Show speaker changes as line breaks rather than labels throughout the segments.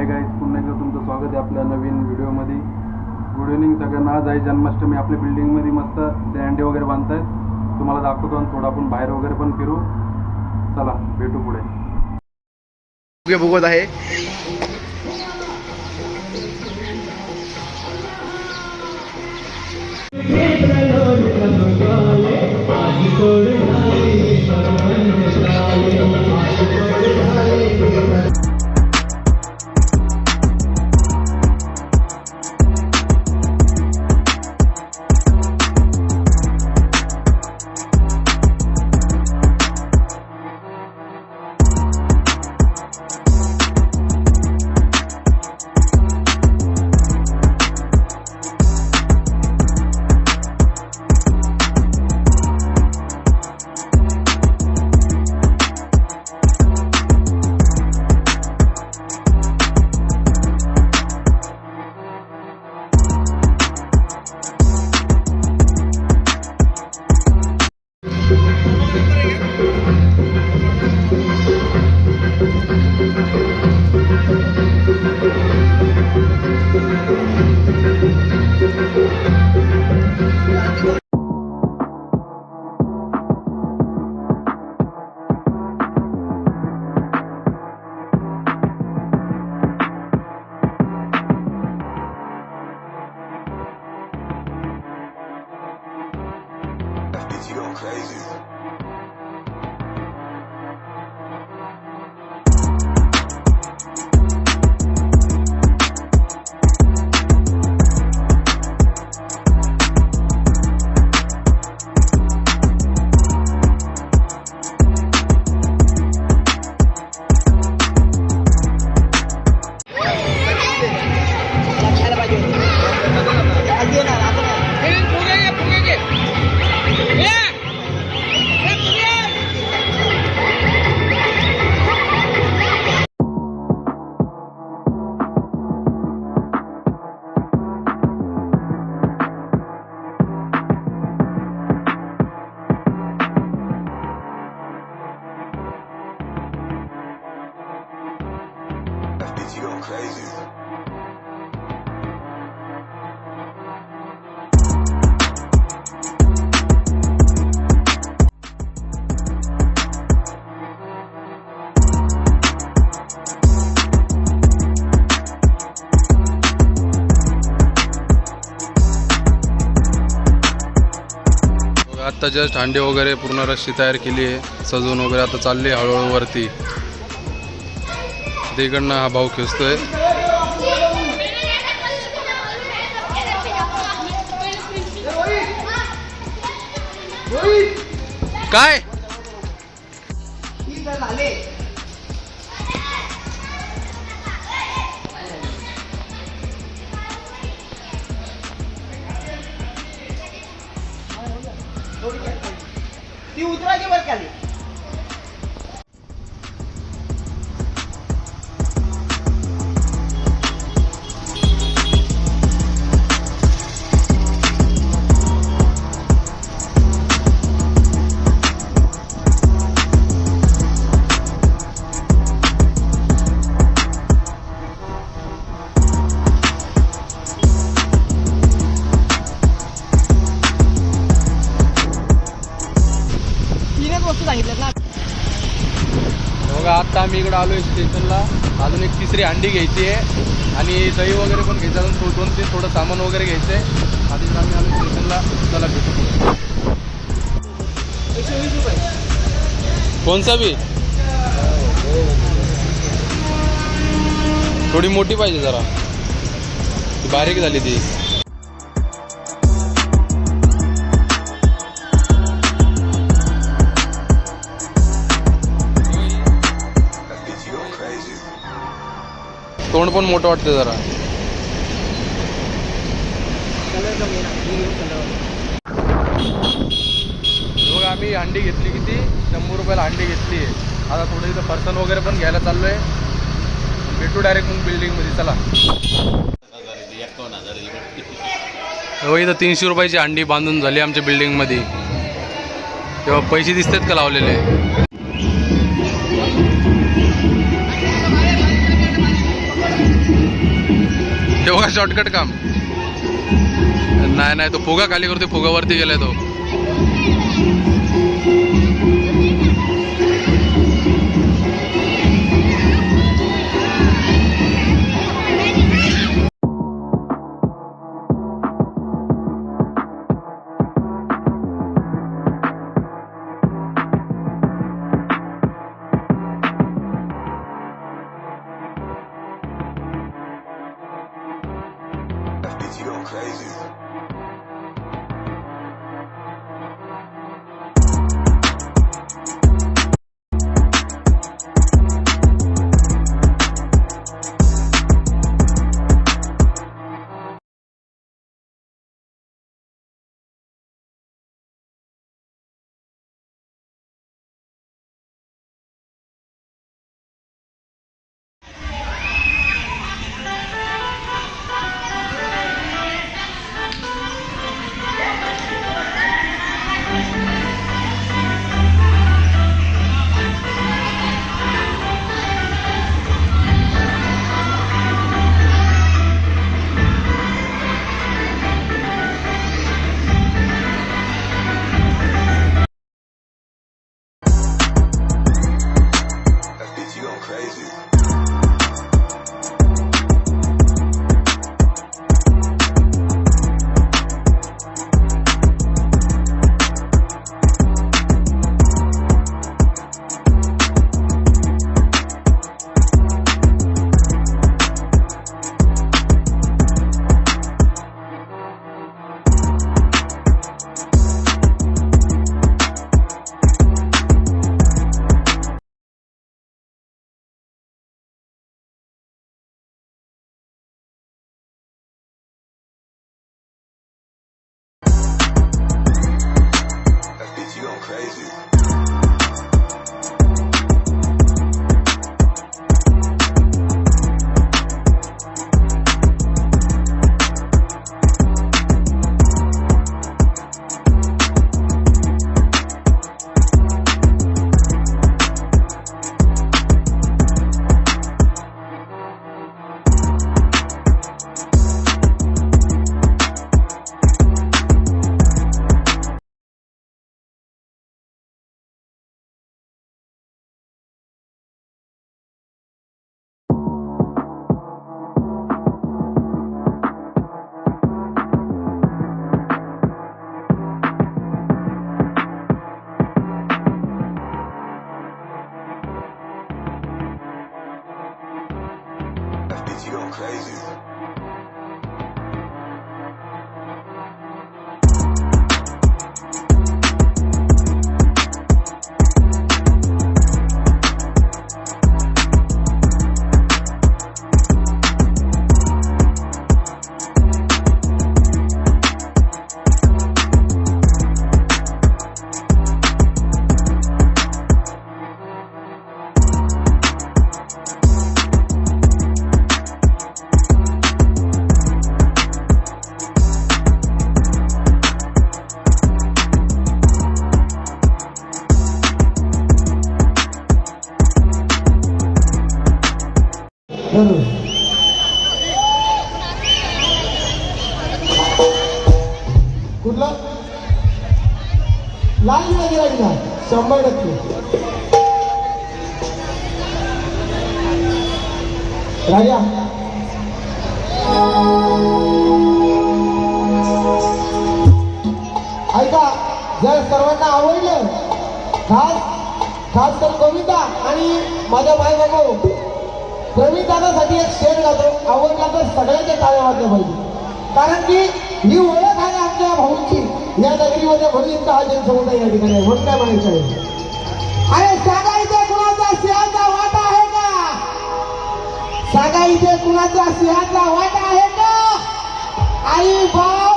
Hi guys पुन्हा एकदा तुमचं स्वागत आहे आपल्या नवीन व्हिडिओमध्ये. गुड इव्हनिंग सगळ्यांना. आज आहे जन्माष्टमी. आपल्या बिल्डिंगमध्ये मस्त ते अंडे वगैरे बांधतायत. तुम्हाला दाखवतो आणि थोडं आपण बाहेर वगैरे पण फिरू. चला भेटू पुढे.
बघत आहे.
Bitch, you going crazy.
आत्ता जस्ट हांडी वगैरे पूर्ण रस्सी तयार केली आहे. सजवून वगैरे आता चालली आहे हळूहळू वरती. इकडनं हा भाऊ खेचतोय. काय? स्टेशनला. अजून एक तिसरी अंडी घ्यायची आहे. आणि दही वगैरे पण घ्यायचं. अजून थोडं दोन तीन थोडं सामान वगैरे घ्यायचं आहे आधीच आम्ही आम्ही स्टेशनला. चला भेटू कोणचा बी? थोडी मोठी पाहिजे जरा. बारीक झाली ती. तोंड पण मोठं वाटतं जरा. बघा आम्ही अंडी घेतली किती? शंभर रुपयाला अंडी घेतली आहे. आता थोडं इथं पर्सन वगैरे पण घ्यायला चाललो आहे भेटू डायरेक्ट मग बिल्डिंगमध्ये चला. हो इथं तीनशे रुपयाची अंडी बांधून झाली आमच्या बिल्डिंगमध्ये तेव्हा पैसे दिसतात का लावलेले? तेव्हा शॉर्टकट काम. नाही नाही तो फुगा खाली करतो फुगावरती गेलाय तो.
Thank you. Bitch, you don't crazy.
लाल दिला गेला की नाही शंभर टक्के राजा. ऐका जर सर्वांना आवडलं खास खास तर कविता आणि माझ्या माय बाबू प्रवीण दादासाठी एक शेर गातो. आवडला तर सगळ्यांच्या टाळ्या वाटल्या पाहिजे. कारण की ही ओळख आहे आमच्या भाऊंची या नगरीमध्ये म्हणून हा जनसमुदाय या ठिकाणी आहे म्हणून काय म्हणायचं आहे. अरे सांगा इथे कुणाचा सिंहाचा वाटा आहे का? सांगा इथे कुणाचा सिंहाचा वाटा आहे का? आई बाप!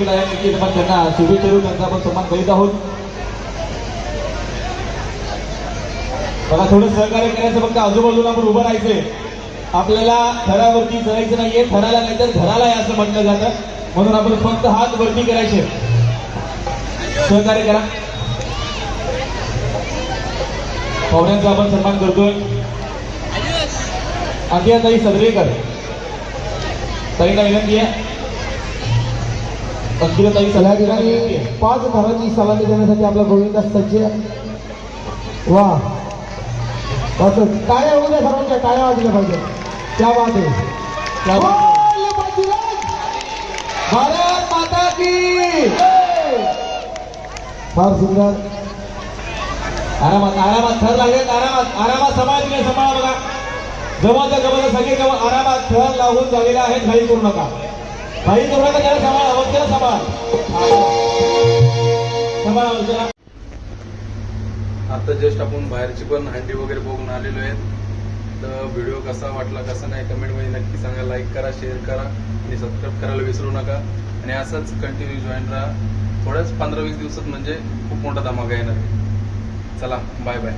निमित्त त्यांना शुभेच्छा देऊन त्यांचा आपण सन्मान करीत आहोत. मला थोडं सहकार्य करायचं फक्त आजूबाजूला आपण उभं राहायचंय. आपल्याला थरावरती चढायचं नाहीये थराला नाही तर घराला आहे असं म्हटलं जातं. म्हणून आपण फक्त हात वरती करायचे. सहकार्य करा. पाहुण्यांचा आपण सन्मान करतोय. आद्या ताई सदरेकर. ताईला विनंती आहे.
या ठिकाणी
आहे.
पाच घरांची सलामी देण्यासाठी आपला गोविंदा सज्ज आहे. वा. बस टाळ्या होऊ द्या सर्वांच्या टाळ्या वाजल्या पाहिजे. त्या आहे.
आहे. भारत माता की
फार सुंदर.
आरामात आरामात थर लागेल आरामात आरामात समाज दिले सांभाळा बघा. जवळच्या जवळ सगळे जवळ आरामात थर लावून झालेले आहेत घाई करू नका. करू नका त्याला
आता जस्ट आपण बाहेरची पण हंडी वगैरे बघून आलेलो आहेत. तर व्हिडिओ कसा वाटला कसा नाही कमेंटमध्ये नक्की सांगा. लाईक करा शेअर करा आणि सबस्क्राईब करायला विसरू नका. आणि असंच कंटिन्यू जॉईन राहा. थोड्याच पंधरा वीस दिवसात म्हणजे खूप मोठा धमाका येणार आहे. चला बाय बाय